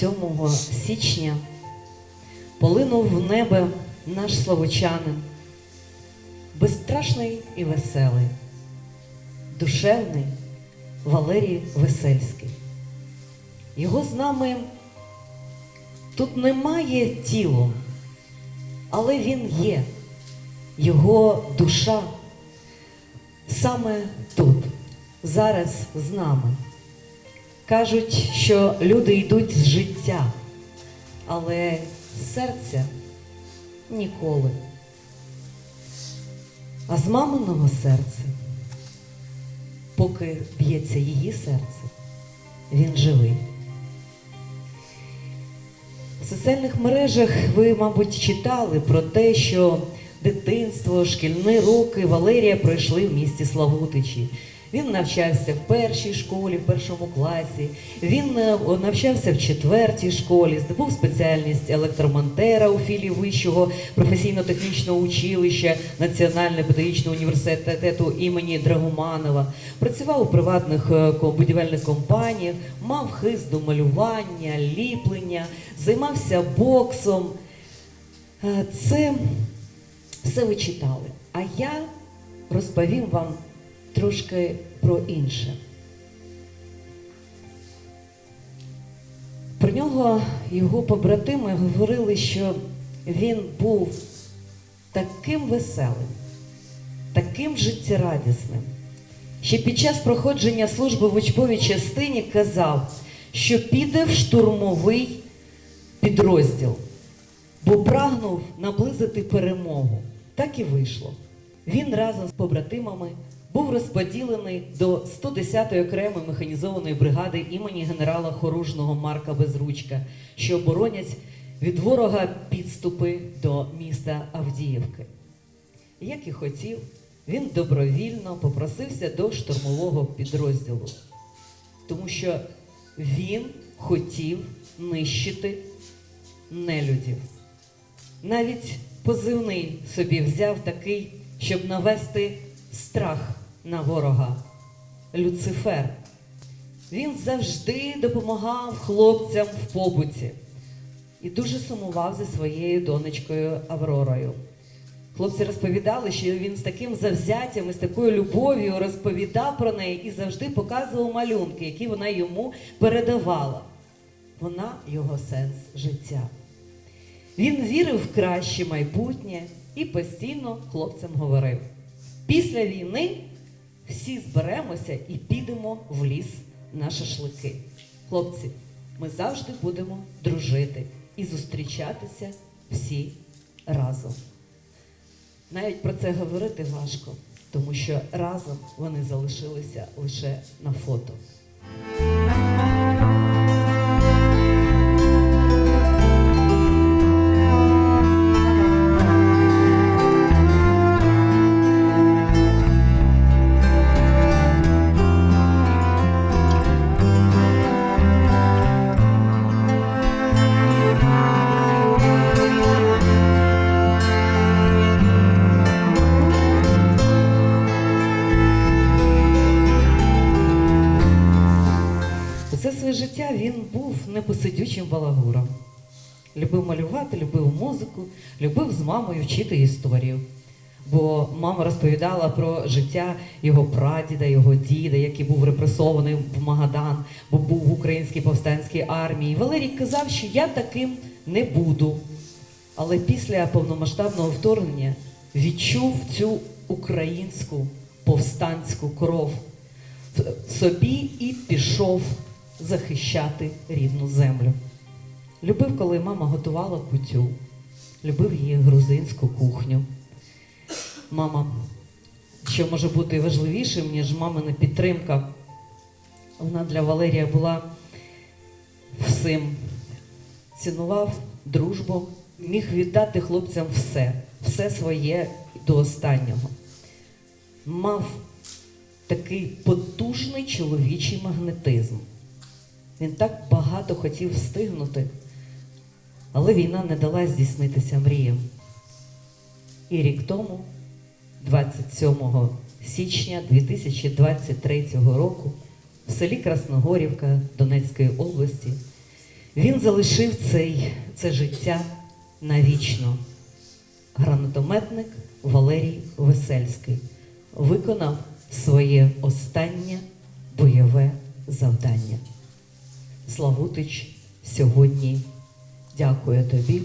27 січня, полинув в небо наш славучанин, безстрашний і веселий, душевний Валерій Весельський. Його з нами тут немає тілом, але він є, його душа саме тут, зараз з нами. Кажуть, що люди йдуть з життя, але серця ніколи. А з маминого серця, поки б'ється її серце, він живий. В соціальних мережах ви, мабуть, читали про те, що дитинство, шкільні роки Валерія пройшли в місті Славутичі. Він навчався в першій школі, в першому класі. Він е, навчався в четвертій школі, здобув спеціальність електромонтера у філії вищого професійно-технічного училища Національного педагогічного університету імені Драгоманова. Працював у приватних е, будівельних компаніях, мав хист до малювання, ліплення, займався боксом. Е, Це все ви читали. А я розповім вам трошки про інше. Про нього його побратими говорили, що він був таким веселим, таким життєрадісним, що під час проходження служби в учбовій частині казав, що піде в штурмовий підрозділ, бо прагнув наблизити перемогу. Так і вийшло. Він разом з побратимами був розподілений до 110-ї окремої механізованої бригади імені генерала Хоружного Марка Безручка, що оборонять від ворога підступи до міста Авдіївки. Як і хотів, він добровільно попросився до штурмового підрозділу, тому що він хотів нищити нелюдів. Навіть позивний собі взяв такий, щоб навести страх на ворога. Люцифер. Він завжди допомагав хлопцям в побуті і дуже сумував за своєю донечкою Авророю. Хлопці розповідали, що він з таким завзяттям і з такою любов'ю розповідав про неї і завжди показував малюнки, які вона йому передавала. Вона його сенс життя. Він вірив в краще майбутнє і постійно хлопцям говорив: після війни всі зберемося і підемо в ліс на шашлики. Хлопці, ми завжди будемо дружити і зустрічатися всі разом. Навіть про це говорити важко, тому що разом вони залишилися лише на фото. Балагуром. Любив малювати, любив музику, любив з мамою вчити історію. Бо мама розповідала про життя його прадіда, його діда, який був репресований в Магадан, бо був в українській повстанській армії. Валерій казав, що я таким не буду. Але після повномасштабного вторгнення відчув цю українську повстанську кров собі і пішов захищати рідну землю. Любив, коли мама готувала кутю, любив її грузинську кухню. Мама, що може бути важливішим, ніж мамина підтримка, вона для Валерія була всім. Цінував дружбу, міг віддати хлопцям все, все своє до останнього. Мав такий потужний чоловічий магнетизм. Він так багато хотів встигнути, але війна не дала здійснитися мріям. І рік тому, 27 січня 2023 року, в селі Красногорівка Донецької області. Він залишив цей, це життя навічно. Гранатометник Валерій Весельський виконав своє останнє бойове завдання. Славутич сьогодні дякує тобі,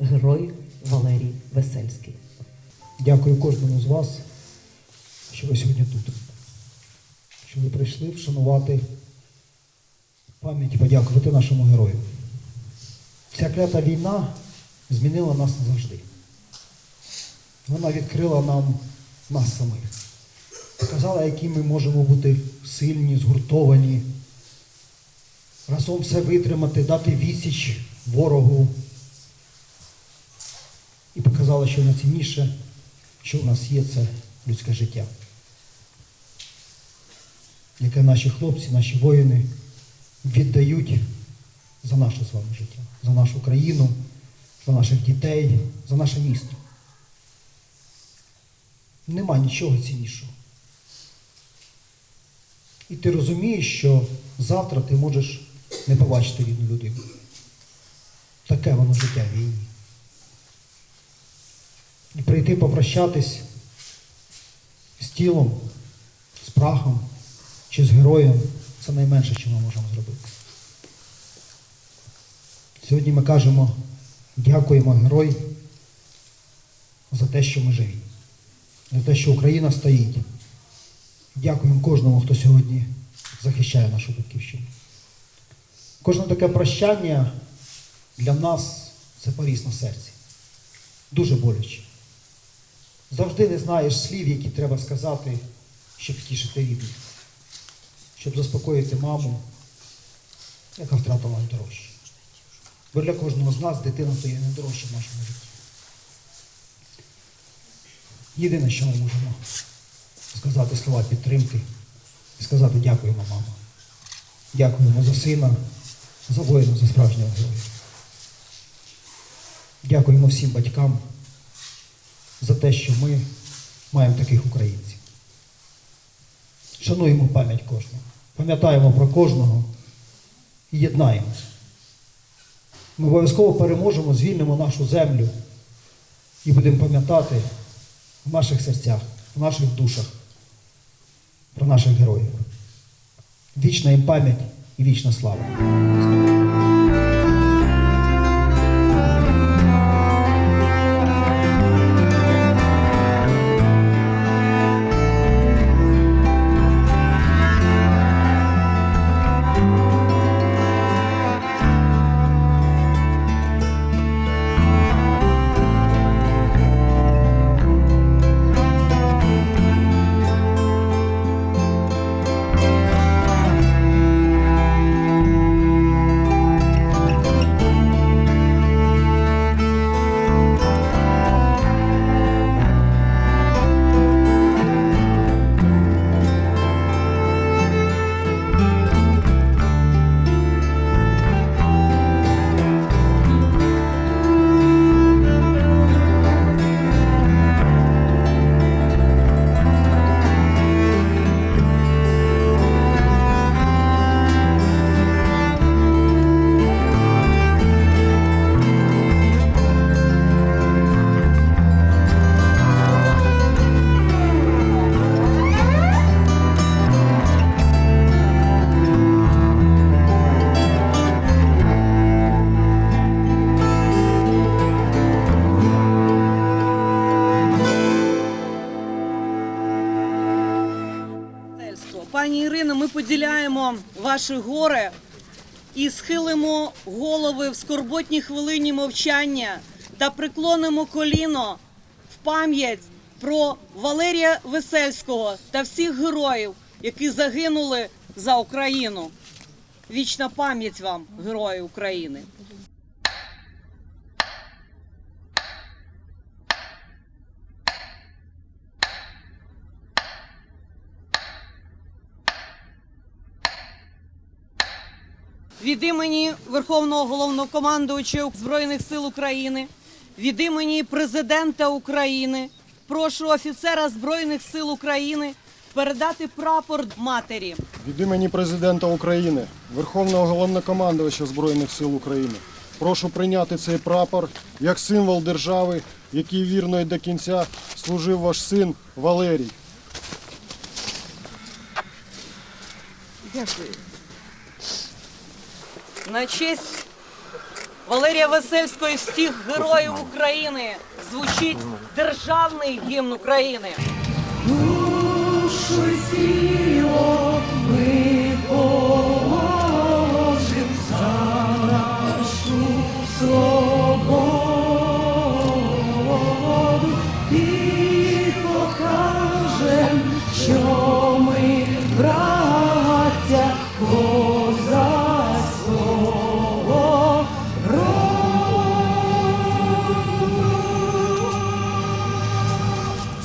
герой Валерій Весельський. Дякую кожному з вас, що ви сьогодні тут. Що ви прийшли вшанувати пам'ять і подякувати нашому герою. Ця клята війна змінила нас назавжди. Вона відкрила нам нас самих. Показала, які ми можемо бути сильні, згуртовані, разом все витримати, дати відсіч ворогу. І показала, що найцінніше, що в нас є, це людське життя. Яке наші хлопці, наші воїни віддають за наше з вами життя, за нашу країну, за наших дітей, за наше місто. Нема нічого ціннішого. І ти розумієш, що завтра ти можеш не побачити рідну людину. Таке воно життя війні. І прийти попрощатись з тілом, з прахом чи з героєм це найменше, що ми можемо зробити. Сьогодні ми кажемо, дякуємо герой за те, що ми живі, за те, що Україна стоїть. Дякуємо кожному, хто сьогодні захищає нашу батьківщину. Кожне таке прощання для нас це поріз на серці. Дуже боляче. Завжди не знаєш слів, які треба сказати, щоб втішити рідних, щоб заспокоїти маму, яка втратила найдорожче. Бо для кожного з нас дитина то є найдорожче в нашому житті. Єдине, що ми можемо сказати слова підтримки і сказати дякуємо, мама. Дякуємо за сина, за воїна, за справжнього героя. Дякуємо всім батькам за те, що ми маємо таких українців. Шануємо пам'ять кожного, пам'ятаємо про кожного і єднаємося. Ми обов'язково переможемо, звільнимо нашу землю і будемо пам'ятати в наших серцях, в наших душах про наших героїв. Вічна їм пам'ять і вічна слава. Пані ми поділяємо ваше горе і схилимо голови в скорботній хвилині мовчання та приклонимо коліно в пам'ять про Валерія Весельського та всіх героїв, які загинули за Україну. Вічна пам'ять вам, герої України. Від імені Верховного головнокомандуючого Збройних сил України, від імені президента України прошу офіцера Збройних сил України передати прапор матері. Від імені президента України, Верховного головнокомандувача Збройних сил України, прошу прийняти цей прапор як символ держави, який вірно і до кінця служив ваш син Валерій. Дякую. На честь Валерія Весельського і всіх героїв України звучить державний гімн України.